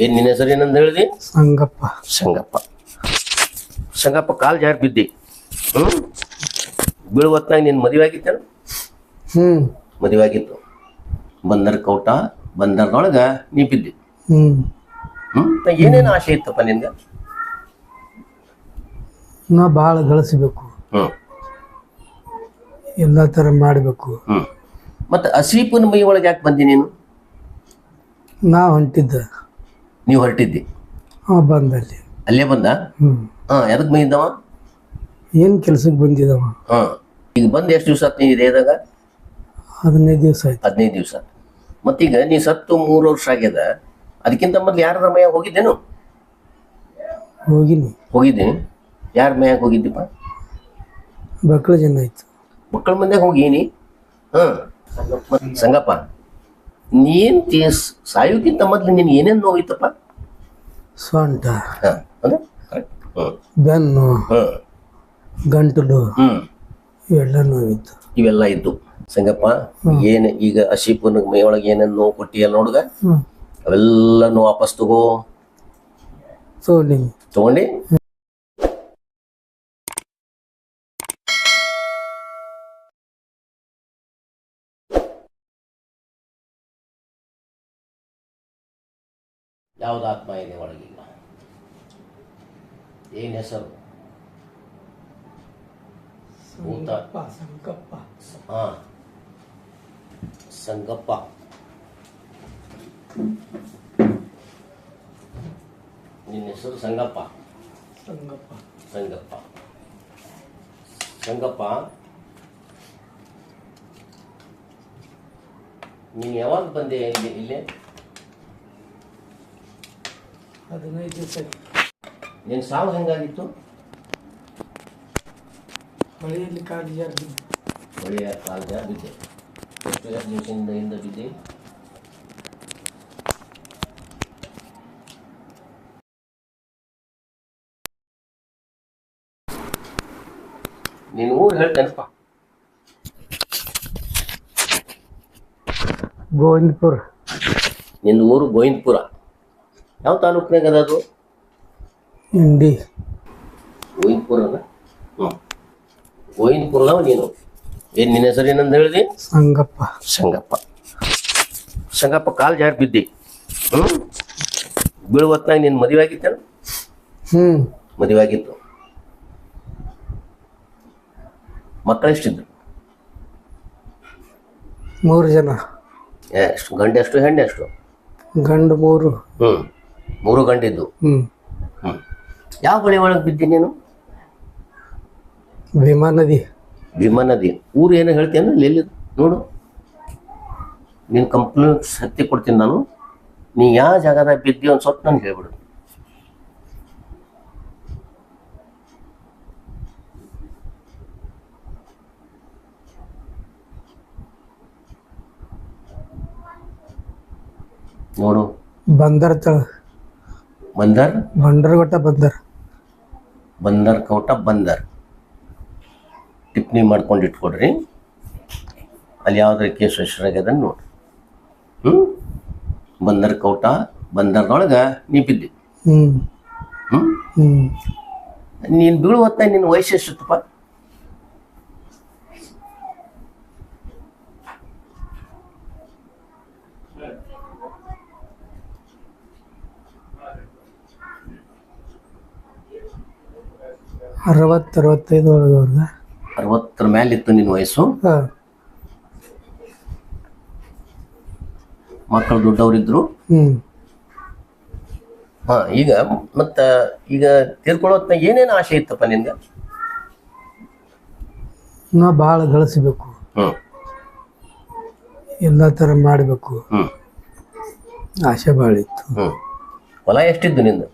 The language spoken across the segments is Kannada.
ಏನ್ ನಿನ್ನ ಹೆಸರು ಏನಂತ ಹೇಳಿದಿ? ಸಂಗಪ್ಪ. ಸಂಗಪ್ಪ. ಸಂಗಪ್ಪ ಕಾಲ್ ಜಾರಿ ಬಿದ್ದಿ. ಹ್ಮ್? ಬೀಳುವತ್ನಾಗ ನಿನ್ ಮದುವೆ ಆಗಿತ್ತೇನು? ಹ್ಮ್. ಮದುವೆ ಆಗಿತ್ತು. ಬಂದರ್ ಕೌಟ ಬಂದರ್ದೊಳಗ ನೀ ಬಿದ್ದಿ. ಹ್ಮ್. ಹ್ಮ್? ಏನೇನು ಆಸೆ ಇತ್ತಪ್ಪ ನಿನ್ಗ? ನಾ ಭಾಳ ಗಳಿಸ್ಬೇಕು. ಹ್ಮ್. ಎಲ್ಲ ಥರ ಮಾಡಬೇಕು. ಹ್ಮ್. ಮತ್ತೆ ಅಸೀಪನ ಮೈ ಒಳಗೆ ಯಾಕೆ ಬಂದಿ ನೀನು? ನಾ ಹೊಂಟಿದ್ದ. ನೀವು ಹೊರಟಿದ್ದಿ? ಬಂದ ಬಂದಲ್ಲಿ ಅಲ್ಲೇ ಬಂದ? ಹ್ಮ್. ಹಾಂ ಎದಕ್ಕೆ ಬಂದಿದ್ದವ? ಏನು ಕೆಲ್ಸಕ್ಕೆ ಬಂದಿದ್ದವ? ಹಾ ಈಗ ಬಂದು ಎಷ್ಟು ದಿವಸ ಆಯ್ತು ನೀವು ಇದೇದಾಗ ಹದಿನೈದು ದಿವಸ ಆಯ್ತು. ಹದಿನೈದು ದಿವಸ ಮತ್ತೀಗ ನೀ ಸತ್ತು ಮೂರು ವರ್ಷ ಆಗ್ಯದ ಅದಕ್ಕಿಂತ ಮೊದ್ಲು ಯಾರ ಮೈಯಾಗ ಹೋಗಿದ್ದೇನು? ಹೋಗಿನಿ. ಹೋಗಿದ್ದೀನಿ ಯಾರ ಮೈಯಾಗ ಹೋಗಿದ್ದೀಪ ಮಕ್ಕಳ ಜನ ಆಯ್ತು. ಮಕ್ಕಳ ಮಂದ್ಯಾಗ ಹೋಗೀನಿ ಹಾ. ಸಂಗಪ್ಪ ನೀನ್ ತೀಸ್ ಸಾಯೋಕ್ಕಿಂತ ಮೊದ್ಲು ನಿನ್ ಏನೇನ್ ನೋವಿತ್ತಪ್ಪ? ಸೊಂಟ ಹಾ ಅಂದ್ರೆ? Correct. ಹ್ಮ್ ಬೆನ್ನು ಹ್ಮ್ ಗಂಟಲು ಹ್ಮ್. ಇವೆಲ್ಲ ನೋವಿತ್ತು. ಇವೆಲ್ಲ ಇದ್ದು. ಸಂಗಪ್ಪ ಏನ್ ಈಗ ಅಶಿಫುನ ಮೈ ಒಳಗೆ ಏನೇನ್ ನೋವು ಕೊಟ್ಟಿಯಲ್ಲ ನೋಡ್ಗ? ಅವೆಲ್ಲ ನೋವು ವಾಪಸ್ ತಗೋ. ತಗೊಂಡಿ? ತಗೊಂಡಿ ಯಾವ್ದು ಆತ್ಮ ಇದೆ ಒಳಗಿಲ್ಲ. ಏನ್ ಹೆಸರು? ಭೂತ ಸಂಗಪ್ಪ. ಹಾ. ಸಂಗಪ್ಪ. ನಿನ್ನ ಹೆಸರು ಸಂಗಪ್ಪ? ಸಂಗಪ್ಪ. ಸಂಗಪ್ಪ. ಸಂಗಪ್ಪ ನೀನು ಯಾವಾಗ ಬಂದೆ ಇಲ್ಲಿ ಇಲ್ಲೇ? ಹದಿನೈದು ದಿವಸ ನಿನ್ನ ಸಾವು ಹೆಂಗಾಗಿತ್ತು? ಮಳೆಯಲ್ಲಿ ಕಾಲು ಜಾರಿ ಕಾಲದ ಬಿದ್ದೆ. ಎಷ್ಟು ಎಷ್ಟು ದಿವಸದಿಂದ ಹಿಂದೆ ಬಿದ್ದೆ? ನೀನು ಊರು ಹೇಳ್ತೇನಪ್ಪ ಗೋವಿಂದಪುರ. ನಿನ್ನ ಊರು ಗೋವಿಂದಪುರ. ಯಾವ ತಾಲೂಕಿನಾಗ ಅದ ಅದು? ಇಂಡಿ ಗೋವಿಂದಪುರ ಅದ ಹ್ಞೂ ಗೋವಿಂದಪುರದವ ನೀನು. ಏನು ನಿನ್ನ ಹೆಸರು ಏನಂತ ಹೇಳಿದಿ? ಸಂಗಪ್ಪ. ಸಂಗಪ್ಪ. ಸಂಗಪ್ಪ ಕಾಲು ಜಾರಿ ಬಿದ್ದಿ. ಹ್ಞೂ ಬೀಳುವತ್ನಾಗ ನೀನು ಮದುವೆ ಆಗಿತ್ತೇನು? ಹ್ಮ್. ಮದುವೆ ಆಗಿತ್ತು. ಮಕ್ಕಳೆಷ್ಟಿದ್ರು ಮೂರು ಜನ. ಎಷ್ಟು ಗಂಡ ಎಷ್ಟು ಹೆಣ್ಣೆ ಎಷ್ಟು? ಗಂಡು ಮೂರು. ಹ್ಞೂ ಮೂರು ಗಂಟೆದ್ದು ಯಾವ ಹೊಳೆ ಒಳಗೆ ಬಿದ್ದಿ ನೀನು? ಭೀಮಾ ನದಿ. ಭೀಮಾ ನದಿ. ಊರು ಏನೋ ಹೇಳ್ತೇನೆ ಅಂದ್ರೆ ಎಲ್ಲಿ ನೋಡು. ನೀನು ಕಂಪ್ಲೇಂಟ್ ಹತ್ತಿ ಕೊಡ್ತೀನಿ ನಾನು. ನೀ ಯಾವ ಜಾಗದಾಗ ಬಿದ್ದಿ ಒಂದು ಸ್ವಲ್ಪ ನನಗೆ ಹೇಳ್ಬಿಡು. ನೋಡು. ಬಂದರ್ ತಳ ಬಂದರ್? ಬಂಡರಗೊಟ್ಟ ಬಂದರ್. ಬಂದರ್ ಕೌಟ ಬಂದರ್. ಟಿಪ್ಪಣಿ ಮಾಡ್ಕೊಂಡು ಇಟ್ಕೊಡ್ರಿ. ಅಲ್ಲಿ ಯಾವ್ದ್ರ ಕೇಸ್ ಹೆಸರಾಗ್ಯದ ನೋಡ್ರಿ. ಹ್ಞೂ ಬಂದರ್ ಕೌಟ ಬಂದರ್ದೊಳಗೆ ನೀ ಬಿದ್ದಿ. ಹ್ಮ್. ಹ್ಞೂ ಹ್ಮ್. ನೀನು ಬೀಳುವತ್ತ ನಿನ್ನ ವಯಸ್ಸು ಎಷ್ಟಪ್ಪ ಅರವತ್ತು ಅರವತ್ತೈದು ಒಳಗೆ ಅವ್ರದ ಅರವತ್ತರ ಮೇಲಿತ್ತು ನಿನ್ನ ವಯಸ್ಸು? ಹಾಂ. ಮಕ್ಕಳು ದೊಡ್ಡವರಿದ್ರು? ಹ್ಮ್. ಹಾಂ ಈಗ ಮತ್ತ ಈಗ ತೀರ್ಕೊಳ್ಳೋತ್ನ ಏನೇನು ಆಸೆ ಇತ್ತಪ್ಪ ನಿನ್ಗೆ? ನಾ ಭಾಳ ಗಳಿಸ್ಬೇಕು. ಹ್ಞೂ ಎಲ್ಲ ಥರ ಮಾಡಬೇಕು. ಹ್ಞೂ ಆಸೆ ಭಾಳ ಇತ್ತು. ಹ್ಞೂ ಹೊಲ ಎಷ್ಟಿದ್ದು ನಿಂದು?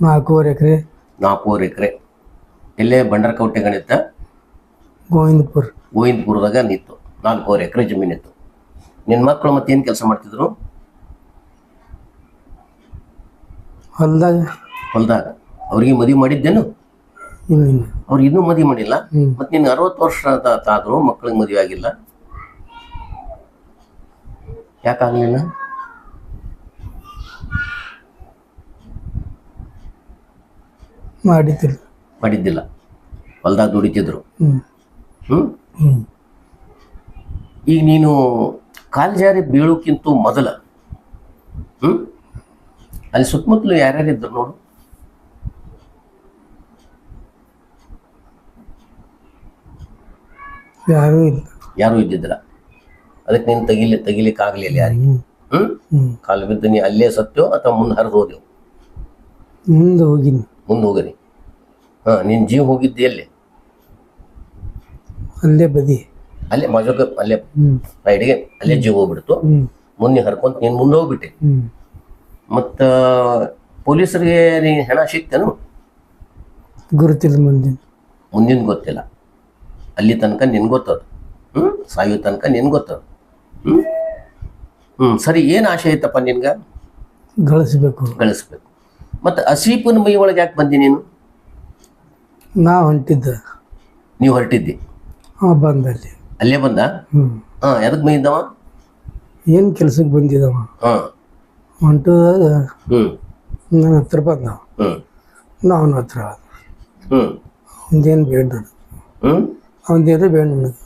ನಾಲ್ಕೂವರೆ ಎಕರೆ. ನಾಲ್ಕೂವರೆ ಎಕರೆ. ಇಲ್ಲೇ ಬಂಡರಕೌಟೆ ಗಣಿತ ಗೋವಿಂದಪುರ. ಗೋವಿಂದಪುರದಾಗ ನಿಂತು. ನಾಲ್ಕೂವರೆ ಎಕರೆ ಜಮೀನಿತ್ತು ನಿನ್ನ ಮಕ್ಕಳು ಮತ್ತೇನು ಕೆಲಸ ಮಾಡ್ತಿದ್ರು? ಹೊಲ್ದಾಗ. ಹೊಲದಾಗ. ಅವ್ರಿಗೆ ಮದುವೆ ಮಾಡಿದ್ದೇನು? ಇಲ್ಲ ಅವ್ರು ಇನ್ನೂ ಮದುವೆ ಮಾಡಿಲ್ಲ? ಮತ್ತೆ ಮತ್ತು ನಿನ್ಗೆ ಅರವತ್ತು ವರ್ಷ ಆದ್ರೂ ಮಕ್ಕಳಿಗೆ ಮದುವೆ ಆಗಿಲ್ಲ? ಯಾಕಾಗಲಿಲ್ಲ ಮಾಡಿದ್ದಿಲ್ಲ. ಮಾಡಿದ್ದಿಲ್ಲ. ಹೊಲ್ದಾಗ ದುಡಿತಿದ್ರು. ಹ್ಞೂ ಈಗ ನೀನು ಕಾಲು ಜಾರಿ ಬೀಳೋಕ್ಕಿಂತ ಮೊದಲ ಹ್ಞೂ ಅಲ್ಲಿ ಸುತ್ತಮುತ್ತಲು ಯಾರ್ಯಾರು ಇದ್ರು ನೋಡು. ಯಾರೂ ಇಲ್ಲ. ಯಾರೂ ಇದ್ದಿದ್ದಿಲ್ಲ. ಅದಕ್ಕೆ ನೀನು ತೆಗಿಲಿ ತೆಗಿಲಿಕ್ಕೆ ಆಗಲಿಲ್ಲ ಯಾರಿಗೆ. ಹ್ಞೂ ಕಾಲು ಬಿದ್ದು ನೀ ಅಲ್ಲೇ ಸತ್ತೋ ಅಥವಾ ಮುಂದೆ ಹರಿದು ಹೋದೆವು ಮುಂದೆ ಹೋಗಿನಿ. ಮುಂದೆ ಹೋಗರಿ ಹಾಂ ನಿನ್ನ ಜೀವ ಹೋಗಿದ್ದೆ ಎಲ್ಲಿ? ಅಲ್ಲೇ ಬದಿ. ಅಲ್ಲೇ ಮಜಕ ಅಲ್ಲೇ ರೈಡ್ಗೆ ಅಲ್ಲೇ ಜೀವ ಹೋಗ್ಬಿಡ್ತು. ಮುಂದೆ ಹರ್ಕೊಂತ ನೀನು ಮುಂದೆ ಹೋಗ್ಬಿಟ್ಟೆ. ಮತ್ತು ಪೊಲೀಸರಿಗೆ ನೀ ಹೆಣ ಸಿಕ್ತೇನು? ಗುರುತಿಲ್ಲ ಮುಂದಿನ. ಮುಂದಿನ ಗೊತ್ತಿಲ್ಲ. ಅಲ್ಲಿ ತನಕ ನಿನ್ ಗೊತ್ತದ. ಹ್ಞೂ ಸಾಯೋ ತನಕ ನಿನ್ ಗೊತ್ತದ. ಹ್ಞೂ ಹ್ಞೂ ಸರಿ ಏನು ಆಶೆ ಐತಪ್ಪ ನಿನ್ಗೆ? ಗಳಿಸ್ಬೇಕು. ಗಳಿಸ್ಬೇಕು. ಮತ್ತು ಅಸೀಪನ ಮೈ ಒಳಗೆ ಯಾಕೆ ಬಂದಿ ನೀನು? ನಾ ಹೊಂಟಿದ್ದ. ನೀವು ಹೊರಟಿದ್ದಿ? ಬಂದ ಬಂದಲ್ಲಿ ಅಲ್ಲೇ ಬಂದ? ಹ್ಞೂ ಹಾಂ ಮೈ ಬಂದಿದ್ದವ? ಏನು ಕೆಲ್ಸಕ್ಕೆ ಬಂದಿದ್ದವ? ಹಾಂ. ಹೊಂಟದಾಗ ಹ್ಞೂ ನನ್ನ ಹತ್ರ ಬಂದ ಹ್ಞೂ ಹತ್ರ. ಹ್ಞೂ ಬೇಡ ನನಗೆ ಹ್ಞೂ ಬೇಡ ನನಗೆ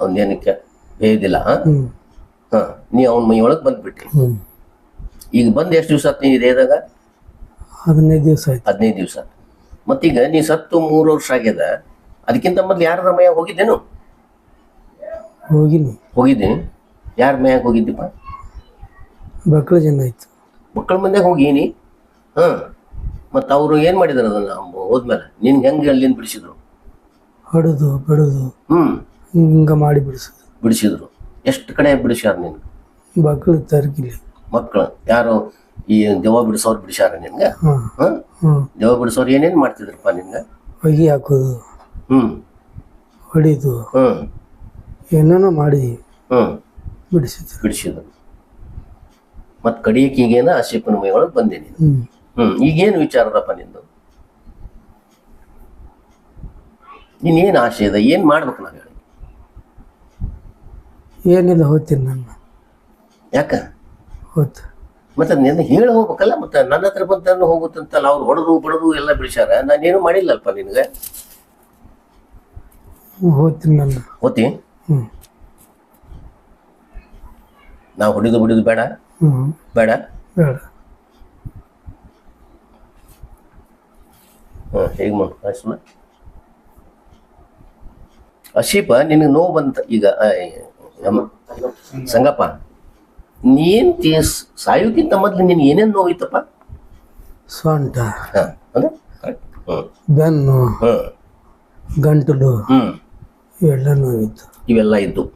ಅವನೇನಕ್ಕೆ ಬೇಯ್ದಿಲ್ಲ ಹಾಂ? ಹ್ಞೂ ಹಾಂ ನೀ ಅವನ ಮೈ ಒಳಗೆ ಬಂದ್ಬಿಟ್ಟಿ ಹ್ಞೂ ಈಗ ಬಂದು ಎಷ್ಟು ದಿವಸ ಆತು ನೀ ಇದೇದಾಗ ಹದಿನೈದು ದಿವಸ ಆಯ್ತು. ಹದಿನೈದು ದಿವಸ. ಮತ್ತೀಗ ನೀ ಸತ್ತು ಮೂರು ವರ್ಷ ಆಗ್ಯದ ಅದಕ್ಕಿಂತ ಮೊದ್ಲು ಯಾರ ಮಯ ಹೋಗಿದ್ದೇನು? ಹೋಗಿನಿ. ಹೋಗಿದ್ದೀನಿ ಯಾರ ಮಯಾಗ ಹೋಗಿದ್ದೀಪ ಬಕ್ಳ ಜನ ಆಯ್ತು. ಮಕ್ಕಳ ಮಂದ್ಯಾಗ ಹೋಗೀನಿ. ಹಾ ಮತ್ತು ಅವರು ಏನು ಮಾಡಿದಾರೆ ಅದನ್ನ ಹೋದ್ಮೇಲೆ? ನಿನ್ಗೆ ಹೆಂಗೆ ಅಲ್ಲಿಂದ ಬಿಡಿಸಿದ್ರು? ಹೊಡೆದು ಬಡದು. ಹ್ಮ್. ಹಿಂಗ ಮಾಡಿ ಬಿಡಿಸೋದು ಬಿಡಿಸಿದ್ರು. ಎಷ್ಟು ಕಡೆ ಬಿಡಿಸ್ಯಾರ ನಿನ್ಗೆ ಮಕ್ಕಳು ತರಕಿಲ್ಲ ಮಕ್ಕಳು ಯಾರು? ಈ ದೆವ್ವ ಬಿಡಿಸೋರು ಬಿಡಿಸ್ಯಾರ ನಿನ್ಗೆ ದೆವ್ವ ಬಿಡಿಸೋರು ಏನೇನು ಮಾಡ್ತಿದ್ರಪ್ಪ ನಿನ್ಗೆ ಹೊಗಿ ಹಾಕೋದು. ಹ್ಮ್. ಹೊಡಿದು. ಹ್ಞೂ ಏನೇನೋ ಮಾಡಿ ಹ್ಞೂ ಬಿಡಿಸಿದ್ರು. ಬಿಡಿಸಿದ್ರು. ಮತ್ ಕಡಿಯಕ್ಕೆ ಈಗೇನ ಆಶೀಪನ ಮೈಯೊಳಗೆ ಬಂದೆ ನೀನು ಹ್ಞೂ ಹ್ಞೂ ಈಗೇನು ವಿಚಾರದಪ್ಪ ನಿಂದು? ನೀನೇನು ಆಸೆ ಇದೆ? ಏನು ಮಾಡ್ಬೇಕು ನಾನು ಹೇಳಿ? ಏನಿಲ್ಲ ಹೋಗ್ತೀನಿ ನಾನು. ಯಾಕ? ಹೋತ್ ಮತ್ತೆ ನಿನ್ನ ಹೇಳಿ ಹೋಗ್ಬೇಕಲ್ಲ ಮತ್ತೆ ನನ್ನ ಹತ್ರ ಬಂತ ಹೋಗುತ್ತಂತಲ್ಲ ಅವ್ರು ಹೊಡೆದು ಬಡದು ಎಲ್ಲ ಬಿಡಿಸ್ಯಾರ. ನಾನೇನು ಮಾಡಿಲ್ಲಲ್ಪ ನಿನಗೆ? ಹೋಗ್ತೀನಿ ನನ್ನ. ಹೋತಿ? ನಾವು ಹೊಡಿದು ಬಿಡುದು ಬೇಡ? ಬೇಡ? ಬೇಡ. ಹೇಗೆ ಮಾಡು ಅಶೀಪ ನಿನಗೆ ನೋವು ಬಂತ ಈಗ ಸಂಗಪ್ಪ? ನೀನ್ ತೀಸ್ ಸಾಯೋಕ್ಕಿಂತ ಮೊದ್ಲು ನಿನ್ ಏನೇನು ನೋವಿತ್ತಪ್ಪ? ಸೊಂಟ. ಹಾಂ ಅಂದ್ರೆ? ಬೆನ್ನು. ಹ್ಞೂ ಗಂಟಲು. ಇವೆಲ್ಲ ನೋವಿತ್ತು. ಇವೆಲ್ಲ ಇದ್ದು.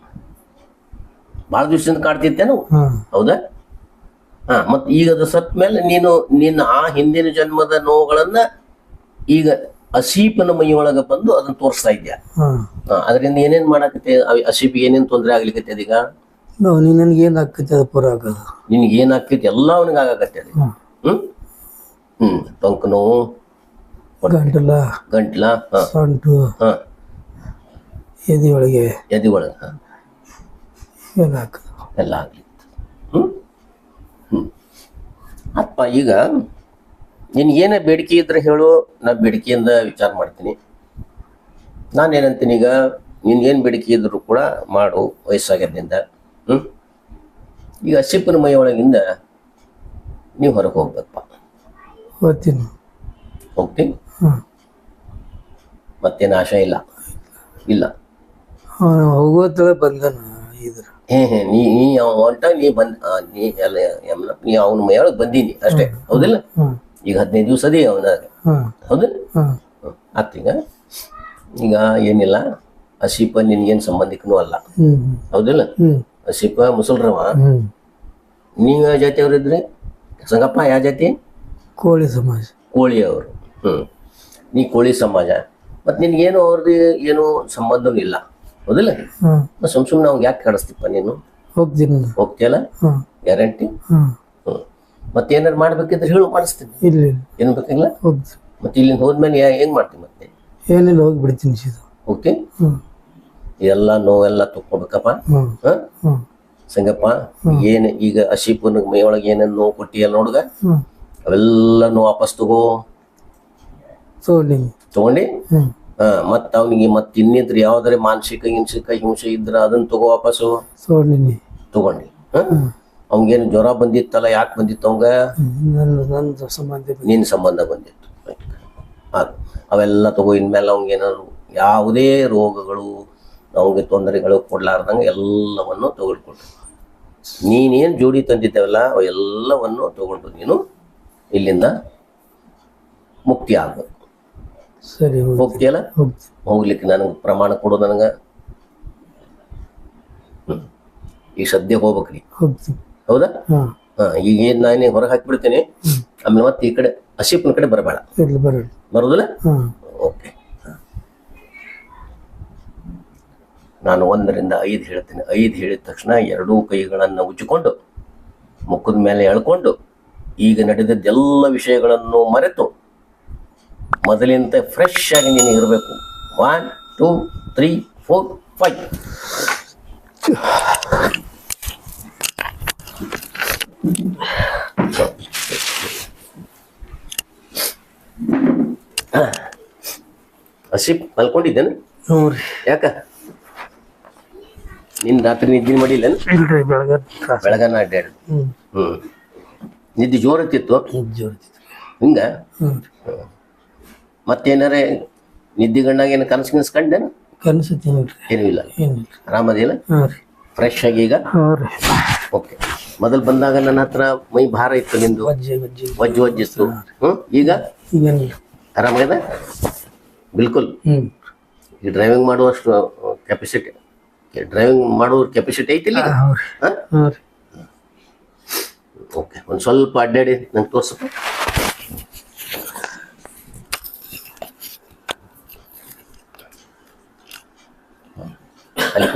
ಬಹಳ ದಿವಸದಿಂದ ಕಾಡ್ತಿತ್ತೇನು ನಾವು? ಹೌದಾ? ಹಾ ಮತ್ತೆ ಈಗ ಅದು ಸತ್ ಮೇಲೆ ನೀನು ನಿನ್ನ ಆ ಹಿಂದಿನ ಜನ್ಮದ ನೋವುಗಳನ್ನ ಈಗ ಅಸೀಪನ ಮೈಯೊಳಗೆ ಬಂದು ಅದನ್ನ ತೋರಿಸ್ತಾ ಇದ್ಯಾ? ಹಾಂ. ಅದರಿಂದ ಏನೇನ್ ಮಾಡಕತ್ತೆ? ಅಸೀಪಿಗೆ ಏನೇನು ತೊಂದರೆ ಆಗ್ಲಿಕತ್ತೆ ಅದೀಗ? ನಾವು ಏನು ಆಕೈತೆ ಅದು ಪೂರ ಆಗೋದು ನಿನಗೆ ಏನು ಆಕೈತಿ ಎಲ್ಲ ಅವನಿಗೆ ಆಗಾಕತ್ತೆ ಹ್ಞೂ ಹ್ಮ್. ಹ್ಮ್? ಟೊಂಕ ನೋವು ಗಂಟಲ. ಗಂಟ್ಲ ಹಾಂ. ಸೊಂಟು. ಹಾಂ. ಎದೆ ಒಳಗೆ ಎದೆ ಒಳಗೆ ಹಾಂ ಹಾಕೋದು ಎಲ್ಲ ಆಗಲಿ. ಹ್ಮ್? ಹ್ಮ್. ಅಪ್ಪ ಈಗ ನಿನಗೇನೇ ಬೇಡಿಕೆ ಇದ್ರೆ ಹೇಳು ನಾ ಬೇಡಿಕೆಯಿಂದ ವಿಚಾರ ಮಾಡ್ತೀನಿ. ನಾನೇನಂತೀನಿ ಈಗ ನಿನ್ಗೇನು ಬೇಡಿಕೆ ಇದ್ರು ಕೂಡ ಮಾಡು ವಯಸ್ಸಾಗ್ಯದಿಂದ ಹ್ಞೂ ಈಗ ಹಸಿಪ್ಪನ ಮೈ ಒಳಗಿಂದ ನೀವು ಹೊರಗೆ ಹೋಗ್ಬೇಕಪ್ಪ. ಹೋಗ್ತೀನಿ. ಹೋಗ್ತೀನಿ? ಹಾಂ ಮತ್ತೇನು ಆಶೆ ಇಲ್ಲ? ಇಲ್ಲ. ಅವನು ಹೋಗೋತಳ ಬಂದನು ಇದ್ರ. ಹೇ ಹೇ ನೀ ನೀ ಹೊಂಟ ನೀ ಬಂದ ಆ, ನೀ ಎಲ್ಲ ಯಮ್ನ ನೀ ಅವನ ಮೈಯೊಳಗೆ ಬಂದೀನಿ ಅಷ್ಟೇ. ಹೌದಿಲ್ಲ? ಈಗ ಹದಿನೈದು ದಿವಸ ಅದೇ ಅವನ ಹಾಂ ಹೌದಿಲ್ಲ ಹಾಂ ಆತೀಗ ಈಗ? ಏನಿಲ್ಲ? ಅಶಿಪ ನಿನ್ಗೇನು ಸಂಬಂಧಿಕನೂ ಅಲ್ಲ. ಹ್ಞೂ ಹೌದಿಲ್ಲ? ಹ್ಞೂ ಹಸೀಪ ಮುಸಲ್ರವ. ನೀವು ಯಾವ ಇದ್ದರೆ ಸಂಗಪ್ಪ ಯಾವ ಜಾತಿ? ಕೋಳಿ ಸಮಾಜ. ಕೋಳಿ ಅವರು. ಹ್ಞೂ ನೀ ಕೋಳಿ ಸಮಾಜ. ಮತ್ತು ನಿನ್ಗೇನು ಅವ್ರದ್ದು ಏನು ಸಂಬಂಧನೂ ಇಲ್ಲ. ಹೌದಿಲ್ಲ? ಸುಮ್ ಸುಮ್ಮನೆ ಅವ್ಗೆ ಯಾಕೆ ಕಾಡಿಸ್ತಿಪ್ಪ ನೀನು? ಹೋಗ್ತೀನಿ ಹೋಗ್ತೀಯಲ್ಲ? ಗ್ಯಾರಂಟಿ? ಹಾಂ ಹ್ಞೂ ಮತ್ತೆ ಏನಾರು ಮಾಡ್ಬೇಕಿದ್ರೆ ಹೇಳು ಮಾಡಿಸ್ತೀನಿ. ಇಲ್ಲ ಏನು ಬೇಕಿಲ್ಲ ಮತ್ತೆ ಇಲ್ಲಿಂದ ಹೋದ್ಮೇಲೆ ಹೆಂಗ್ ಹೆಂಗೆ ಮಾಡ್ತೀನಿ ಮತ್ತೆ? ಏನಿಲ್ಲ ಹೋಗಿಬಿಡ್ತೀನಿ ಸೀದಾ. ಓಕೆ ಎಲ್ಲ ನೋವೆಲ್ಲ ತಕ್ಕೊಬೇಕಪ್ಪ ಸಂಗಪ್ಪ ಏನು ಈಗ ಅಶಿಪನ ಮೈಯೊಳಗೆ ಏನೇನ್ ನೋವು ಕೊಟ್ಟಿಯಲ್ಲ ನೋಡ್ಗ? ಅವೆಲ್ಲ ಅವೆಲ್ಲನೂ ವಾಪಸ್ ತಗೋ. ತಗೊಂಡಿ? ಹ ಮತ್ತ ಅವನಿಗೆ ಮತ್ ಇನ್ನಿದ್ರ ಯಾವ್ದಾರ ಮಾನಸಿಕ ಹಿಂಸಿಕ ಹಿಂಸೆ ಇದ್ರ ಅದನ್ನ ತಗೋ ವಾಪಸ್ಸು ತಗೊಂಡಿ. ಅವನ್ಗೇನ್ ಜ್ವರ ಬಂದಿತ್ತಲ್ಲ ಯಾಕೆ ಬಂದಿತ್ತು ಅವಂಗ ನನ್ನ ಸಂಬಂಧ ಬಂದಿತ್ತು. ಅವೆಲ್ಲ ತಗೋ ಇನ್ಮೇಲೆ ಅವಂಗೇನಾದ್ರು ಯಾವುದೇ ರೋಗಗಳು ಅವಂಗೆ ತೊಂದರೆಗಳು ಕೊಡ್ಲಾರ್ದಂಗೆ ಎಲ್ಲವನ್ನು ತಗೊಳ್ಕೊಂಡು ನೀನೇನು ಜೋಡಿ ತಂದಿದ್ದೇವಲ್ಲ ಅವೆಲ್ಲವನ್ನು ತಗೊಂಡು ನೀನು ಇಲ್ಲಿಂದ ಮುಕ್ತಿ ಆಗ್ಬೇಕು ಸರಿ ಹೋಗಿ. ಹೋಗ್ತೀಯಲ್ಲ? ಹೋಗ್ಲಿಕ್ಕೆ ನನಗೆ ಪ್ರಮಾಣ ಕೊಡು ನನಗೆ. ಈ ಸದ್ಯ ಹೋಗ್ಬೇಕ್ರಿ. ಹೌದಾ? ಈಗ ಏನು ನಾನೇ ಹೊರಗೆ ಹಾಕಿಬಿಡ್ತೇನೆ. ಆಮೇಲೆ ಮತ್ತೆ ಈ ಕಡೆ ಅಶಿಪ್ನ ಕಡೆ ಬರಬೇಡ. ಬರೋದಿಲ್ಲ? ನಾನು ಒಂದರಿಂದ ಐದು ಹೇಳ್ತೀನಿ. ಐದು ಹೇಳಿದ ತಕ್ಷಣ ಎರಡೂ ಕೈಗಳನ್ನು ಉಜ್ಜಿಕೊಂಡು ಮುಖದ ಮೇಲೆ ಎಳ್ಕೊಂಡು ಈಗ ನಡೆದದ್ದೆಲ್ಲ ವಿಷಯಗಳನ್ನು ಮರೆತು ಮೊದಲಿಂದ ಫ್ರೆಶ್ ಆಗಿ ನೀನು ಇರಬೇಕು. One two three four five ಹಸಿಪ್ ಮಲ್ಕೊಂಡಿದ್ದೇನೆ. ಯಾಕ? ನಿನ್ನ ರಾತ್ರಿ ನಿದ್ದೆ ಮಾಡಿಲ್ಲ ಇಲ್ರಿ ಬೆಳಗ್ಗೆ ಬೆಳಗನ ಅಡ್ಡಾಡಿ ಹ್ಞೂ ನಿದ್ದೆ ಜೋರತ್ತಿತ್ತು ಜೋರ್ತಿ ಹಿಂಗ ಮತ್ತೇನಾರೇ ನಿದ್ದೆ ಗಂಡಾಗ ಏನು ಕನಸು ಕನಸು ಕಂಡೇನು? ಕನಸು ಏನೂ ಇಲ್ಲ. ಆರಾಮದಿಲ್ಲ ಫ್ರೆಶ್ ಆಗಿ ಈಗ? ಓಕೆ ಮೊದಲು ಬಂದಾಗ ನನ್ನ ಹತ್ರ ಮೈ ಭಾರ ಇತ್ತು ನಿಂದು. ವಜ್ಜೆ ವಜ್ಜೆ. ವಜ್ಜು ವಜ್ಜಿತ್ತು ಹ್ಞೂ ಈಗ? ಆರಾಮಾಗಿದೆ ಬಿಲ್ಕುಲ್. ಈ ಡ್ರೈವಿಂಗ್ ಮಾಡುವಷ್ಟು ಕೆಪಾಸಿಟಿ ಡ್ರೈವಿಂಗ್ ಮಾಡೋರ್ ಕೆಪಾಸಿಟಿ ಐತಿಲ್ಲ ಓಕೆ ಒಂದು ಸ್ವಲ್ಪ ಅಡ್ಡಾಡಿ ನಂಗೆ ತೋರ್ಸಪ್ಪ ಅಲ್ಲಿ